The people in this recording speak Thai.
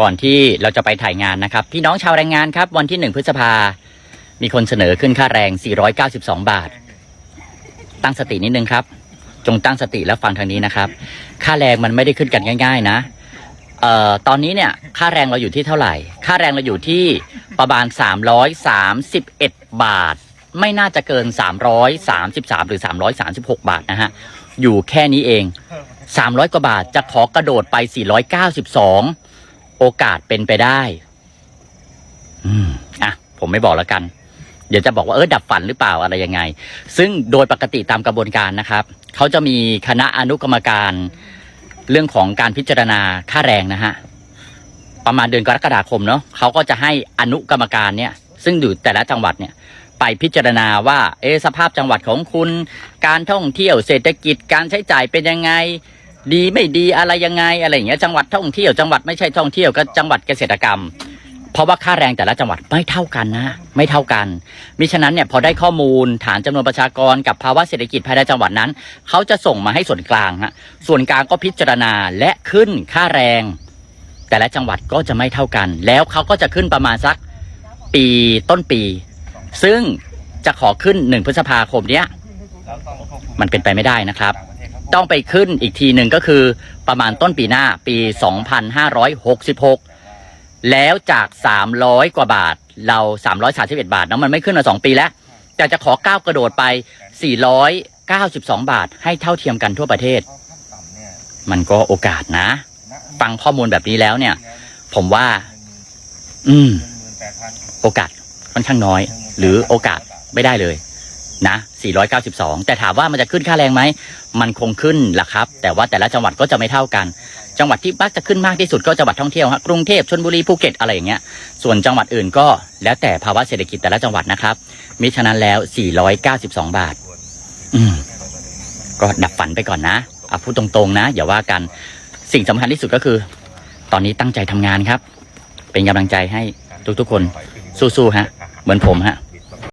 ก่อนที่เราจะไปถ่ายงานนะครับ พี่น้องชาวแรงงานครับ วันที่หนึ่งพฤษภา มีคนเสนอขึ้นค่าแรง 492 บาท ตั้งสตินิดนึงครับ จงตั้งสติแล้วฟังทางนี้นะครับ ค่าแรงมันไม่ได้ขึ้นกันง่าย ๆ นะเอ่อตอนนี้เนี่ยค่าแรงเราอยู่ที่เท่าไหร่ ค่าแรงเราอยู่ที่ประมาณ 331 บาท ไม่น่าจะเกิน 333 หรือ 336 บาทนะฮะ อยู่แค่นี้เอง 300 กว่าบาทจะขอกระโดดไป 492 โอกาสเป็นไปได้ อืมอะ ผมไม่บอกแล้วกัน เดี๋ยวจะบอกว่าเออดับฝันหรือเปล่าอะไรยังไง ซึ่งโดยปกติตามกระบวนการนะครับ เขาจะมีคณะอนุกรรมการเรื่องของการพิจารณาค่าแรงนะฮะ ประมาณเดือนกรกฎาคมเนาะเขาก็จะให้อนุกรรมการเนี่ย ซึ่งอยู่แต่ละจังหวัดเนี่ยไปพิจารณาว่า เอะสภาพจังหวัดของคุณ การท่องเที่ยวเศรษฐกิจการใช้จ่ายเป็นยังไง ดีไม่ดีอะไรยังไงอะไรอย่างเงี้ยจังหวัดท่องเที่ยวจังหวัดไม่ใช่ท่องเที่ยวก็จังหวัดเกษตรกรรม เพราะว่าค่าแรงแต่ละจังหวัดไม่เท่ากันนะ ไม่เท่ากันมิฉะนั้นเนี่ยพอได้ข้อมูลฐานจำนวนประชากรกับภาวะเศรษฐกิจภายในจังหวัดนั้น เขาจะส่งมาให้ส่วนกลางฮะส่วนกลางก็พิจารณาและขึ้นค่าแรง แต่ละจังหวัดก็จะไม่เท่ากัน แล้วเขาก็จะขึ้นประมาณสักปีต้นปี ซึ่งจะขอขึ้นหนึ่งพฤษภาคมเนี้ยมันเป็นไปไม่ได้นะครับ ต้องไปขึ้นอีกทีหนึ่งก็คือประมาณต้นปีหน้าปี 2566 แล้วจาก 300 กว่าบาท เรา 331 บาทเนาะมันไม่ขึ้นมา 2 ปีแล้ว แต่จะขอก้าวกระโดดไป 492 บาท ให้เท่าเทียมกันทั่วประเทศ มันก็โอกาสนะ ฟังข้อมูลแบบนี้แล้วเนี่ย ผมว่า อืม โอกาสค่อนข้างน้อย หรือโอกาสไม่ได้เลย นะ 492 แต่ถามว่ามันจะขึ้นค่าแรงไหม มันคงขึ้นแหละครับ แต่ว่าแต่ละจังหวัดก็จะไม่เท่ากัน จังหวัดที่มักจะขึ้นมากที่สุดก็จังหวัดท่องเที่ยวฮะ กรุงเทพ ชลบุรี ภูเก็ต อะไรอย่างเงี้ย ส่วนจังหวัดอื่นก็แล้วแต่ภาวะเศรษฐกิจแต่ละจังหวัดนะครับ มิฉะนั้นแล้ว 492 บาท อืม ก็ดับฝันไปก่อนนะอะพูดตรงๆนะ อย่าว่ากัน สิ่งสำคัญที่สุดก็คือ ตอนนี้ตั้งใจทำงานครับ เป็นกำลังใจให้ทุกๆคน สู้ๆฮะ เหมือนผมฮะ